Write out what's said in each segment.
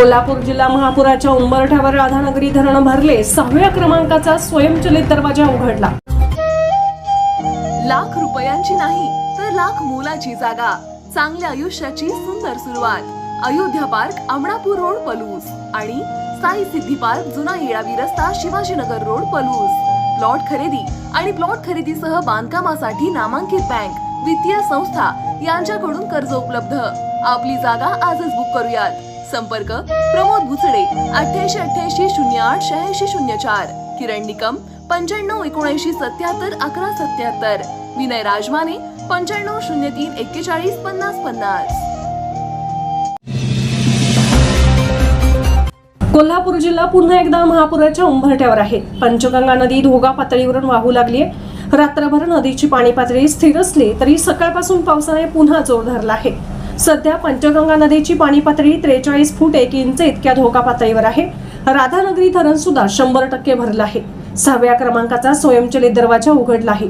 कोल्हापूर जिल्हा महापुराच्या उंबरठ्यावर राधानगरी धरण भरले. सहाव्या क्रमांकाचा स्वयंचलित दरवाजा उघडला. लाख रुपयांची नाही तर लाख मोलाची जागा. चांगल्या आयुष्याची सुंदर सुरुवात. Ayodhya park Amanapur road Palus. आणि साई सिद्धी पार्क जुना येळावी रस्ता शिवाजीनगर रोड पलूस. प्लॉट खरेदी आणि प्लॉट खरेदीसह बांधकामासाठी नामांकित बँक वित्तीय संस्था यांच्याकडून कर्ज उपलब्ध. आपली जागा आजच बुक करूयात. संपर्क प्रमोद भुसडे अठ्ठ्याऐंशी अठ्ठ्याऐंशी शून्य आठ शहाऐंशी शून्य चार. किरण निकम पंच्याण्णव एकोणऐंशी सत्याहत्तर अकरा सत्याहत्तर. विनय राजमाने पंच्याण्णव शून्य तीन एक्केचाळीस पन्नास पन्नास. कोल्हापूर जिल्हा पुन्हा एकदा महापुराच्या उंबरठ्यावर आहे. पंचगंगा नदी धोगा पातळीवरून वाहू लागली आहे रात्रभर नदीची पाणी पातळी स्थिर असली तरी सकाळपासून पावसाने पुन्हा जोर धरला आहे. सध्या पंचगंगा नदीची पाणी पातळी त्रेचाळीस फूट एक इंच इतक्या धोका पातळीवर आहे. राधानगरी धरण सुद्धा शंभर टक्के भरलं आहे. सहाव्या क्रमांकाचा स्वयंचलित दरवाजा उघडला आहे.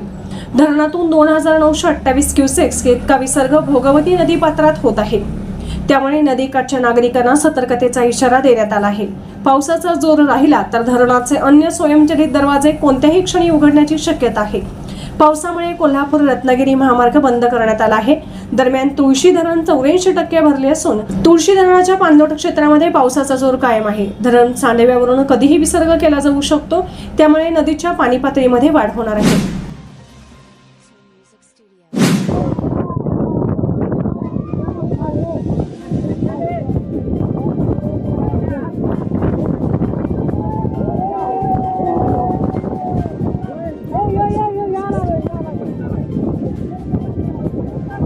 धरणातून दोन हजार नऊशे अठ्ठावीस क्युसेक्स इतका विसर्ग भोगवती नदी पात्रात होत आहे. त्यामुळे नदीकाठच्या नागरिकांना सतर्कतेचा इशारा देण्यात आला आहे. पावसाचा जोर राहिला तर धरणाचे अन्य स्वयंचलित दरवाजे कोणत्याही क्षणी उघडण्याची शक्यता आहे. पावसामुळे कोल्हापूर रत्नागिरी महामार्ग बंद करण्यात आला आहे. दरम्यान तुळशी धरण चौऱ्याऐंशी टक्के भरले असून तुळशी धरणाच्या पाणलोट क्षेत्रामध्ये पावसाचा जोर कायम आहे. धरण सांडव्यावरून कधीही विसर्ग केला जाऊ शकतो त्यामुळे नदीच्या पाणी पातळीमध्ये वाढ होणार आहे.